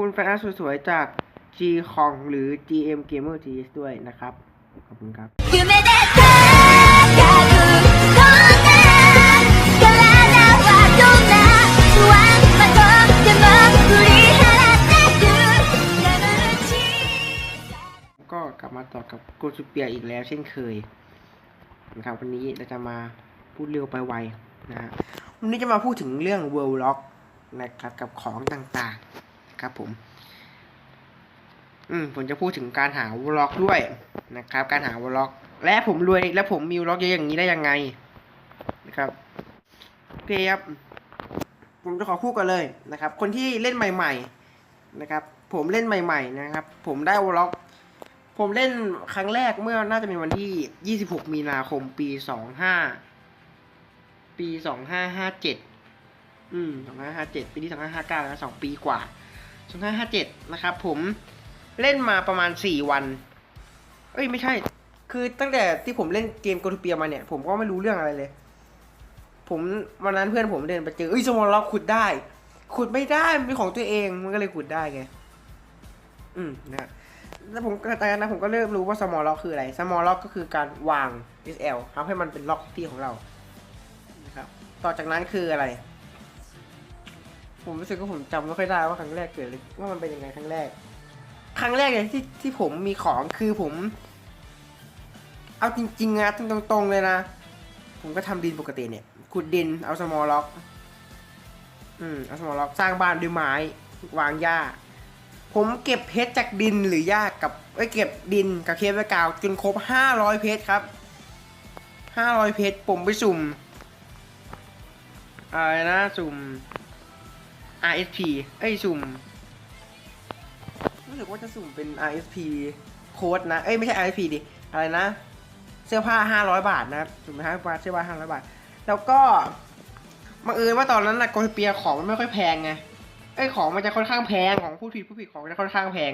คุณแฟนอาร์ตสวยๆ จาก G ของหรือ GM Gamer GS ด้วยนะครับ ขอบคุณครับก็กลับมาต่อกับโกสูเปียอีกแล้วเช่นเคยนะครับวันนี้เราจะมาพูดเร็วไปไวนะฮะวันนี้จะมาพูดถึงเรื่อง World Lock นะครับกับของต่างๆ ครับผม อืมผมจะพูดถึงการหา World Lock ด้วยนะครับ การหา World Lock และผมรวยและผมมี World Lock เยอะอย่างนี้ได้ยังไงนะครับโอเคครับ ผมจะขอพูดกันเลยนะครับ คนที่เล่นใหม่ ๆนะครับ ผมเล่นใหม่ ๆ นะครับ ผมได้ World Lock ผมเล่นครั้งแรกเมื่อน่าจะเป็นวันที่ 26 มีนาคม ปี 25 ปี 2557 อืม 2557 ปีที่ 2559 แล้ว 2 ปีกว่า 2557 นะครับผมเล่นมาประมาณ 4 วัน เอ้ยไม่ใช่ คือตั้งแต่ที่ผมเล่นเกมโกทูเปียมาเนี่ย ผมก็ไม่รู้เรื่องอะไรเลย ผมวันนั้นเพื่อนผมเดินไปเจอเอ้ยสมอลล็อกขุดได้ ขุดไม่ได้มันเป็นของตัวเองมันก็เลยขุดได้ไง อืมนะแล้วผมก็ตอนนั้นผมก็เริ่มรู้ว่า small lock คืออะไร small lock ก็คือการวาง SL ทำให้มันเป็นล็อกที่ของเรานะครับต่อจากนั้นคืออะไร ผมรู้สึกว่าผมจำไม่ค่อยได้ว่าครั้งแรกเกิดอะไรว่ามันเป็นยังไงครั้งแรก ครั้งแรกเลยที่ที่ผมมีของคือผม เอาจริงๆนะตรงๆเลยนะ ผมก็ทำดินปกติเนี่ยขุดดินเอา small lock อืมเอา small lock สร้างบ้านด้วยไม้ วางหญ้า ผมเก็บเพชรจากดินหรือยากกับเอ้เก็บดินกับเคฟและกาวจนครบห้าร้อยเพชรครับห้าร้อยเพชรผมไปสุ่มอะไรนะสุ่ม RSP เอ้ยสุ่มรู้สึกว่าจะสุ่มเป็น RSP โค้ดนะ เอ้ยไม่ใช่ RSP ดิ อะไรนะ เสื้อผ้าห้าร้อยบาทนะครับสุ่มไปห้าบาทเสื้อผ้าห้าร้อยบาท แล้วก็บังเอิญว่าตอนนั้นนะโกลเปียของมันไม่ค่อยแพงไงไอ้ยของมันจะค่อนข้างแพงของผู้ผิดผู้ผิดของจะค่อนข้างแพง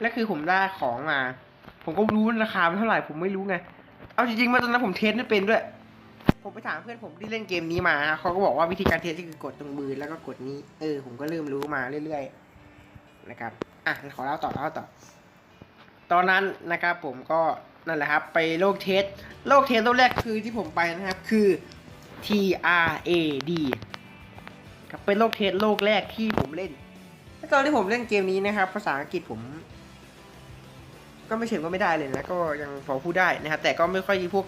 และคือผมได้ของมา ผมก็รู้ราคามันเท่าไหร่ผมไม่รู้ไง เอาจริงๆมาตอนนั้นผมเทสไม่เป็นด้วย ผมไปถามเพื่อนผมที่เล่นเกมนี้มาเขาก็บอกว่าวิธีการเทสก็คือกดตรงมือแล้วก็กดนี้ เออ ผมก็เริ่มรู้มาเรื่อยๆนะครับ อะขอเล่าต่อเล่าต่อ ตอนนั้นนะครับผมก็นั่นแหละครับ ไปโลกเทส โลกเทสโลกแรกคือที่ผมไปนะครับ คือ T R A D ครับเป็นโลกเทสโลกแรกที่ผมเล่นแล้วตอนที่ผมเล่นเกมนี้นะครับ ภาษาอังกฤษผม ก็ไม่เชิงว่าไม่ได้เลยนะก็ยังพอพูดได้นะครับแต่ก็ไม่ค่อยพวก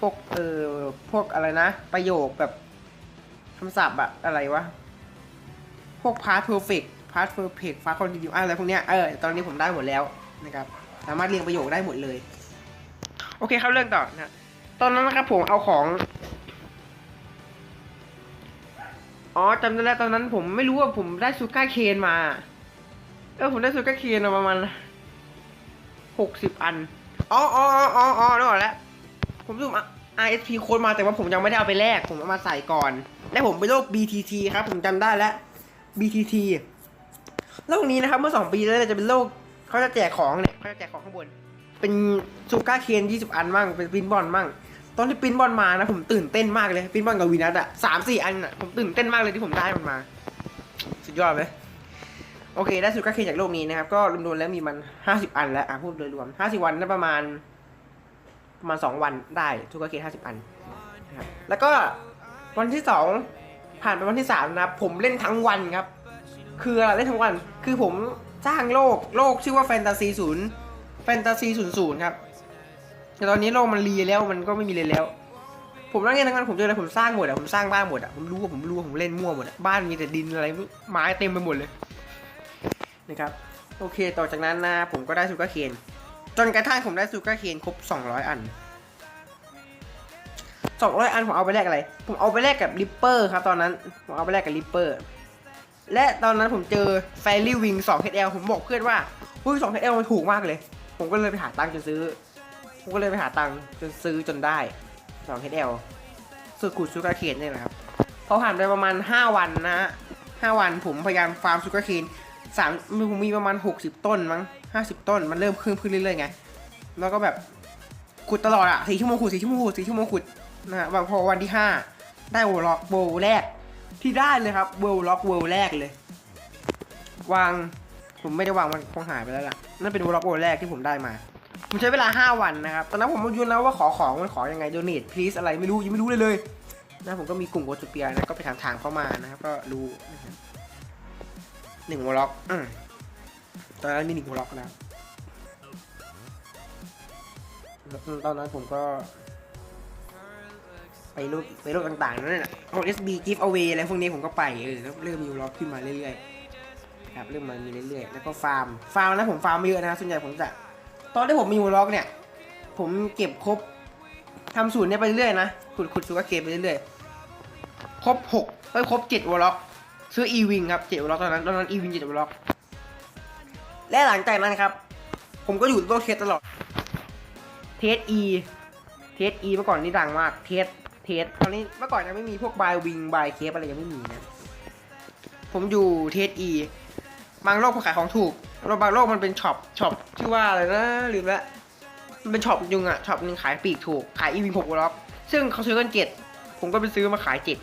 พวกเออพวกอะไรนะ ประโยคแบบคำศัพท์อะอะไรวะ พวก past perfect past perfect past continue อะไรพวกเนี้ยเออตอนนี้ผมได้หมดแล้วนะครับ สามารถเรียงประโยคได้หมดเลย โอเคเข้าเรื่องต่อนะตอนนั้นนะครับผมเอาของอ๋อจำได้แล้วตอนนั้นผมไม่รู้ว่าผมได้ซูก้าเคนมา เออผมได้ซูก้าเคนมาประมาณหกสิบอัน อ๋ออ๋ออ๋ออ๋อนึกออกแล้ว ผมสุ่ม RSP โค้ดมาแต่ว่าผมยังไม่ได้เอาไปแลกผมเอามาใส่ก่อน และผมไปโลก BTT ครับ ผมจำได้แล้ว BTT โลกนี้นะครับเมื่อสองปีแล้วจะเป็นโลกเขาจะแจกของเนี่ยเขาจะแจกของข้างบน เป็นซูก้าเคนยี่สิบอันมั่งเป็นปินบอลมั่งตอนที่ปินบอลมานะผมตื่นเต้นมากเลยปินบอลกับวีนัสอะสามสี่อันอะผมตื่นเต้นมากเลยที่ผมได้มันมา สุดยอดเลยโอเคได้สุดก็เคนจากโลกนี้นะครับก็รวมๆแล้วมีมันห้าสิบอันแล้วอะพูดโดยรวมห้าสิบวันนั่นประมาณ ประมาณสองวันได้ทุกเคห้าสิบอันนะครับแล้วก็วันที่สองผ่านไปวันที่สามนะครับ ผมเล่นทั้งวันครับ คืออะไรเล่นทั้งวัน คือผมสร้างโลกโลกชื่อว่าแฟนตาซีศูนย์แฟนตาซีศูนย์ศูนย์ครับแต่ตอนนี้โลกมันรีแล้วมันก็ไม่มีเลยแล้ว ผมนั่งเล่นทั้งวันผมเจออะไรผมสร้างหมดอะผมสร้างบ้านหมดอะผมรู้ว่าผมรู้ว่าผมเล่นมั่วหมดอะบ้านมีแต่ดินอะไรไม้เต็มไปหมดเลยนะครับโอเค ต่อจากนั้นนะผมก็ได้ซูการ์เคน จนกระทั่งผมได้ซูการ์เคนครบ 200 อัน 200 อันผมเอาไปแลกอะไร ผมเอาไปแลกกับริปเปอร์ครับตอนนั้น ผมเอาไปแลกกับริปเปอร์ และตอนนั้นผมเจอแฟรี่วิง2 HL ผมบอกเพื่อนว่าเฮ้ย2 HL มันถูกมากเลย ผมก็เลยไปหาตังค์จนซื้อ ผมก็เลยไปหาตังค์จนซื้อจนได้2 HL สุดขุดซูการ์เคนนี่แหละครับพอผ่านไปประมาณ 5 วันนะฮะ5วันผมพยายามฟาร์มซูการ์เคน สามผมมีประมาณ 60 ต้นมั้ง50 ต้นมันเริ่มขึ้นขึ้นเรื่อยๆไงแล้วก็แบบขุดตลอดอะสี่ชั่วโมงขุดสี่ชั่วโมงขุดสี่ชั่วโมงขุดนะฮะพอวันที่ 5 ได้โวล็อกโวแรก ที่ได้เลยครับเวลล็อกเวลแรกเลย วางผมไม่ได้วางมันคงหายไปแล้วล่ะนั่นเป็นโวลล็อกโอแรกที่ผมได้มาผมใช้เวลา 5 วันนะครับ ตอนนั้นผมไม่รู้นะว่าขอของมันขอยังไง donate please อะไรไม่รู้ยังไม่รู้เลยเลยนะผมก็มีกลุ่มโอจูเปียนะก็ไปถามทางเข้ามานะครับก็รู้นะครับ หนึ่งวอลล็อกตอนนั้นมีหนึ่งวอลล็อกนะตอนนั้นผมก็ ไปรูปไปรูปต่างๆนั่นแหละพวก SB give away อะไรพวกนี้ผมก็ไปเออแล้วเริ่มมีวอลล็อกขึ้นมาเรื่อยๆครับเริ่มมามีเรื่อยๆ แล้วก็ฟาร์ม ฟาร์มนะผมฟาร์มไม่เยอะนะส่วนใหญ่ผมจะ ตอนที่ผมมีวอลล็อกเนี่ย ผมเก็บครบทำสูตรเนี่ยไปเรื่อยๆนะขุดขุดสูตรก็เก็บไปเรื่อยๆครบหกเอ้ยครบเจ็ดวอล็อก ซื้ออีวิงครับเจ็ดวอลล็อกตอนนั้นตอนนั้นอีวิงเจ็ดวอลล็อกและหลังจากนั้นครับ ผมก็อยู่ตัวเทสตลอด เทสอีเทสอีเมื่อก่อนนี่ดังมาก เทสเทสตอนนี้เมื่อก่อนยังไม่มีพวกบายวิงบายเคปอะไรยังไม่มีนะผมอยู่เทสอีบางโลกเขาขายของถูกแล้วบางโลกมันเป็นช็อปช็อปชื่อว่าอะไรนะลืมละมันเป็นช็อปยุงอะช็อปหนึงขายปีกถูกขายอีวิงหกวอลล็อก ซึ่งเขาซื้อกันเจ็ดผมก็ไปซื้อมาขายเจ็ด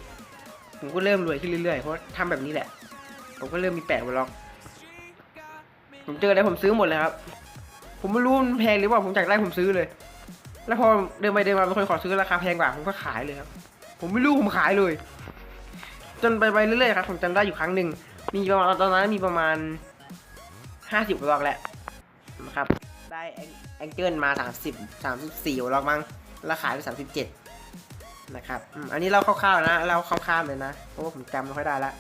ผมก็เริ่มรวยขึ้นเรื่อยๆ เพราะทำแบบนี้แหละ ผมก็เริ่มมีแปดวอลล็อก ผมเจออะไรผมซื้อหมดเลยครับ ผมไม่รู้มันแพงหรือเปล่า ผมอยากได้ผมซื้อเลย แล้วพอเดินไปเดินมาเป็นคนขอซื้อราคาแพงกว่า ผมก็ขายเลยครับ ผมไม่รู้ผมขายเลย จนไปไปเรื่อยๆครับ ผมจำได้อยู่ครั้งหนึ่ง มีประมาณตอนนั้นมีประมาณห้าสิบวอลล็อกแหละนะครับ ได้แองเกิลมาสามสิบสามสิบสี่วอลล็อกมั้งแล้วขายไปสามสิบเจ็ด นะครับอันนี้เราคร่าวๆนะเราคร่าวๆเลยนะเพราะว่าผมจำไม่ค่อยได้ละ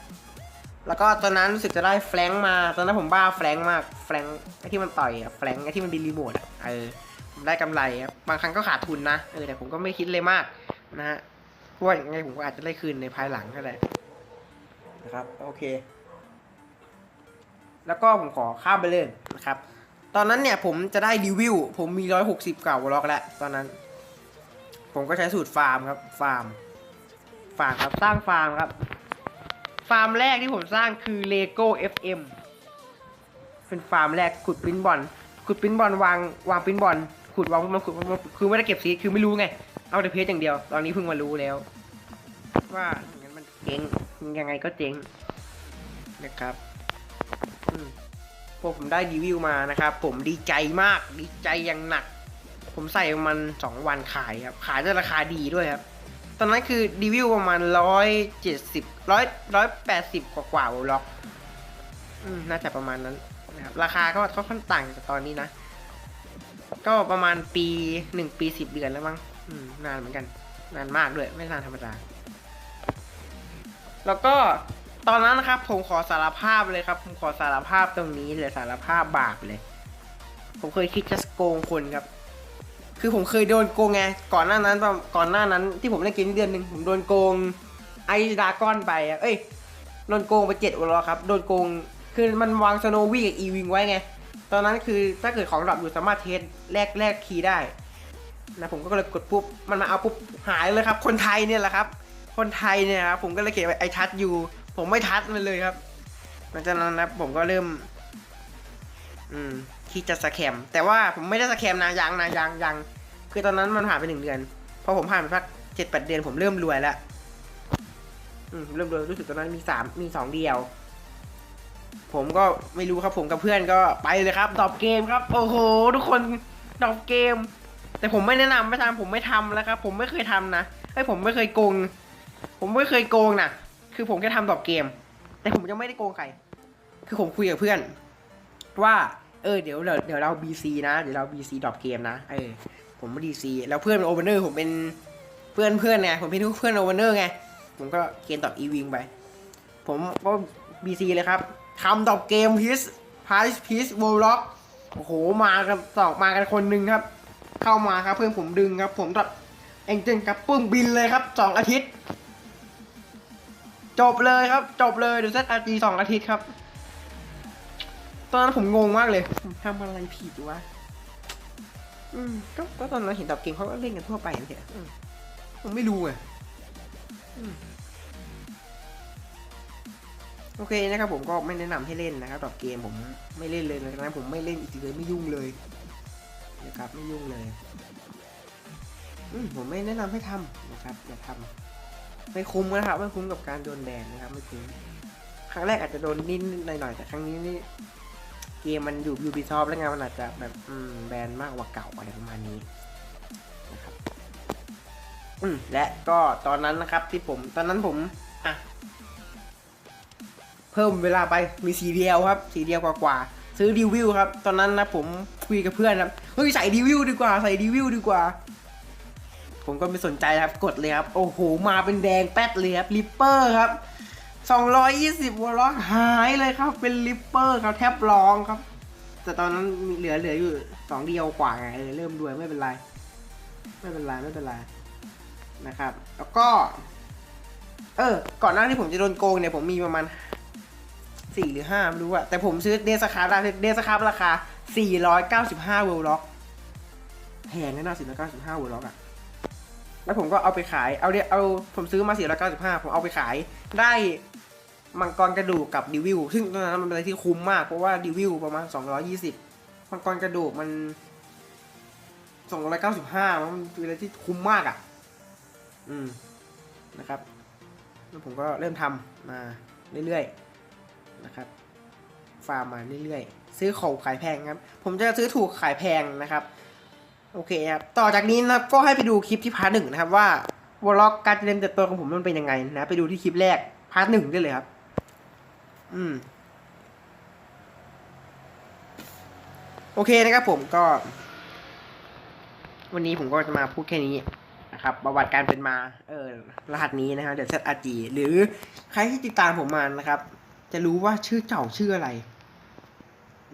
แล้วก็ตอนนั้นรู้สึกจะได้แฟรงมาตอนนั้นผมบ้าแฟรงมากแฟรงไอ้ที่มันต่อยอะแฟรงไอ้ที่มันเป็นรีโมทอะเออผมได้กำไรบางครั้งก็ขาดทุนนะเออแต่ผมก็ไม่คิดเลยมากนะฮะเพราะว่ายังไงผมก็อาจจะได้คืนในภายหลังก็ได้นะครับโอเค แล้วก็ผมขอข้ามไปเลยนะครับ ตอนนั้นเนี่ยผมจะได้รีวิว ผมมีร้อยหกสิบเก่าล็อกแล้วตอนนั้น ผมก็ใช้สูตรฟาร์มครับ ฟาร์ม ฟาร์มครับ สร้างฟาร์มครับ ฟาร์มแรกที่ผมสร้างคือ Lego FM เป็นฟาร์มแรกขุดปิ้นบอล ขุดปิ้นบอลวางวางปิ้นบอล ขุดวางมาขุดมาคือไม่ได้เก็บซีคือไม่รู้ไง เอาแต่เพจอย่างเดียว ตอนนี้เพิ่งมารู้แล้ว ว่าอย่างนั้นมันเจ๊งยังไงก็เจ๊งนะครับพวกผมได้รีวิวมานะครับ ผมดีใจมาก ดีใจอย่างหนัก ผมใส่มันสองวันขายครับ ขายได้ราคาดีด้วยครับ ตอนนั้นคือรีวิวประมาณร้อยเจ็ดสิบร้อยร้อยแปดสิบกว่ากว่าล็อกน่าจะประมาณนั้นนะครับราคาก็ค่อนข้างต่างจากตอนนี้นะ ก็ประมาณปีหนึ่งปีสิบเดือนแล้วมั้งนานเหมือนกัน นานมากด้วย ไม่นานธรรมดา แล้วก็ตอนนั้นนะครับ ผมขอสารภาพเลยครับ ผมขอสารภาพตรงนี้เลยสารภาพบาปเลย ผมเคยคิดจะโกงคนครับ คือผมเคยโดนโกงไงก่อนหน้านั้นก่อนหน้านั้นที่ผมเล่นเกมนี้เดือนหนึ่งผมโดนโกงไอดากอนไปเอ้ยโดนโกงไปเจ็ดวอลครับโดนโกงคือมันวางสโนวี่กับอีวิงไว้ไง ตอนนั้นคือถ้าเกิดของดรอปอยู่สามารถเทสแลกแลกคีย์ได้นะผมก็เลยกดปุ๊บมันมาเอาปุ๊บหายเลยครับ คนไทยเนี่ยแหละครับ คนไทยเนี่ยครับผมก็เลยเขียนไอทัชอยู่ผมไม่ทัชมันเลยครับหลังจากนั้นนะผมก็เริ่ม อืม คิดจะสแคมแต่ว่าผมไม่ได้สแคมนะยังนะยังยังคือตอนนั้นมันผ่านไปหนึ่งเดือนพอผมผ่านไปสักเจ็ดแปดเดือนผมเริ่มรวยแล้วอืมเริ่มรวยรู้สึกตอนนั้นมีสามมีสองเดียว ผมก็ไม่รู้ครับผมกับเพื่อนก็ไปเลยครับดรอปเกมครับ โอ้โห ทุกคนดรอปเกม แต่ผมไม่แนะนำไม่ทำผมไม่ทำแล้วครับ ผมไม่เคยทำนะไอ้ผมไม่เคยโกง ผมไม่เคยโกงนะคือผมแค่ทำดรอปเกม แต่ผมยังไม่ได้โกงใคร คือผมคุยกับเพื่อน ว่า เออเดี๋ยวเดี๋ยวเดี๋ยวเรา BC นะเดี๋ยวเรา BC ดรอปเกมนะเออผมไม่ DC แล้วเพื่อนเป็นโอเวอร์เนอร์ผมเป็นเพื่อนเพื่อนไงผมเป็นเพื่อนโอเวอร์เนอร์ไงผมก็เกณฑ์ดรออีวิงไป ผมก็ BC เลยครับทำดรอปเกมพีซพาร์พีซวลล็อกโอ้โหมากันสองมากันคนหนึ่งครับ เข้ามาครับเพื่อนผมดึงครับ ผมดรอปเอ็งเจนครับปึ้งบินเลยครับสองอาทิตย์ จบเลยครับ จบเลยดูเซตอาร์จีสองอาทิตย์ครับ ตอนนั้นผมงงมากเลยผมทำอะไรผิดวะอืมก็ก็ตอนนั้นเห็นดอกเกมเขาก็เล่นกันทั่วไปนั่นแหละอืมผมไม่รู้ไงอืมโอเคนะครับผมก็ไม่แนะนำให้เล่นนะครับดอกเกมผมไม่เล่นเลยนะผมไม่เล่นอีกเลยไม่ยุ่งเลยนะครับไม่ยุ่งเลยอืมผมไม่แนะนำให้ทำนะครับอย่าทำไม่คุ้มนะครับไม่คุ้มกับการโดนแบนนะครับไม่คุ้มครั้งแรกอาจจะโดนนิดๆหน่อยๆแต่ครั้งนี้นี่ เกมมันอยู่ Ubisoft แล้วไงมันอาจจะแบบอืมแบนมากกว่าเก่าอะไรประมาณนี้นะครับอืมและก็ตอนนั้นนะครับที่ผมตอนนั้นผมอะเพิ่มเวลาไปมีสีเดียวครับ สีเดียวกว่าๆซื้อรีวิวครับ ตอนนั้นนะผมคุยกับเพื่อนครับเฮ้ยใส่รีวิวดีกว่าใส่รีวิวดีกว่า ผมก็ไม่สนใจครับกดเลยครับ โอ้โหมาเป็นแดงแป๊ดเลยครับลิปเปอร์ครับ 220วอลล็อกหายเลยครับ เป็นลิปเปอร์ครับแทบร้องครับ แต่ตอนนั้นมีเหลือเหลืออยู่สองเดียวกว่าไงเออเริ่มรวยไม่เป็นไร ไม่เป็นไรไม่เป็นไรนะครับ แล้วก็ เออ ก่อนหน้าที่ผมจะโดนโกงเนี่ยผมมีประมาณสี่หรือห้าไม่รู้อะแต่ผมซื้อเดสคาร์ได้เดสคาร์ราคา495เวลล็อกแพงแนะนะ495เวลล็อกอะแล้วผมก็เอาไปขาย เอาเนี่ยเอาผมซื้อมา495ผมเอาไปขายได้ มังกรกระดูกกับดิวิวซึ่งตอนนั้นมันเป็นอะไรที่คุ้มมาก เพราะว่าดิวิวประมาณ 220 มังกรกระดูกมัน 295 มันเป็นอะไรที่คุ้มมากอะ อืมนะครับ แล้วผมก็เริ่มทำมาเรื่อยๆนะครับ ฟาร์มมาเรื่อยๆ ซื้อของขายแพงครับ ผมจะซื้อถูกขายแพงนะครับโอเคครับ ต่อจากนี้นะครับก็ให้ไปดูคลิปที่พาร์ทหนึ่งนะครับว่าวอลล็อกการเจริญเติบโตของผมมันเป็นยังไงนะ ไปดูที่คลิปแรกพาร์ทหนึ่งได้เลยครับ อืม โอเคนะครับผมก็ วันนี้ผมก็จะมาพูดแค่นี้นะครับ ประวัติการเป็นมา เออ รหัสนี้นะครับเดี๋ยว ZRG หรือใครที่ติดตามผมมานะครับ จะรู้ว่าชื่อเก่าชื่ออะไร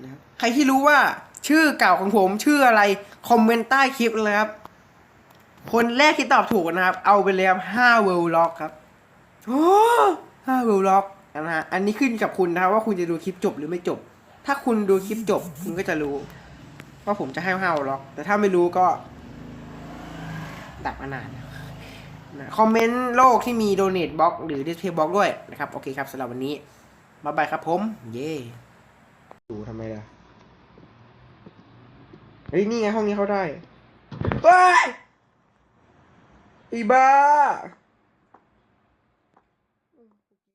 นะครับใครที่รู้ว่าชื่อเก่าของผมชื่ออะไร คอมเมนต์ใต้คลิปเลยครับ คนแรกที่ตอบถูกนะครับ เอาไปเลยครับห้าเวลล็อกครับ โอ้ห้าเวลล็อก นะฮะอันนี้ขึ้นกับคุณนะครับว่าคุณจะดูคลิปจบหรือไม่จบ ถ้าคุณดูคลิปจบ คุณก็จะรู้ว่าผมจะให้ห้าวลล็อก แต่ถ้าไม่รู้ก็ดับมานานนะคอมเมนต์โลกที่มีโดเน a บล็อกหรือดิสเพย์บล็อกด้วยนะครับ โอเคครับสำหรับวันนี้บ๊ายบายครับผม เย้ดูทำไมล่ะ เฮ้ย นี่ไงห้องนี้เขาได้ เฮ้ย อีบ้า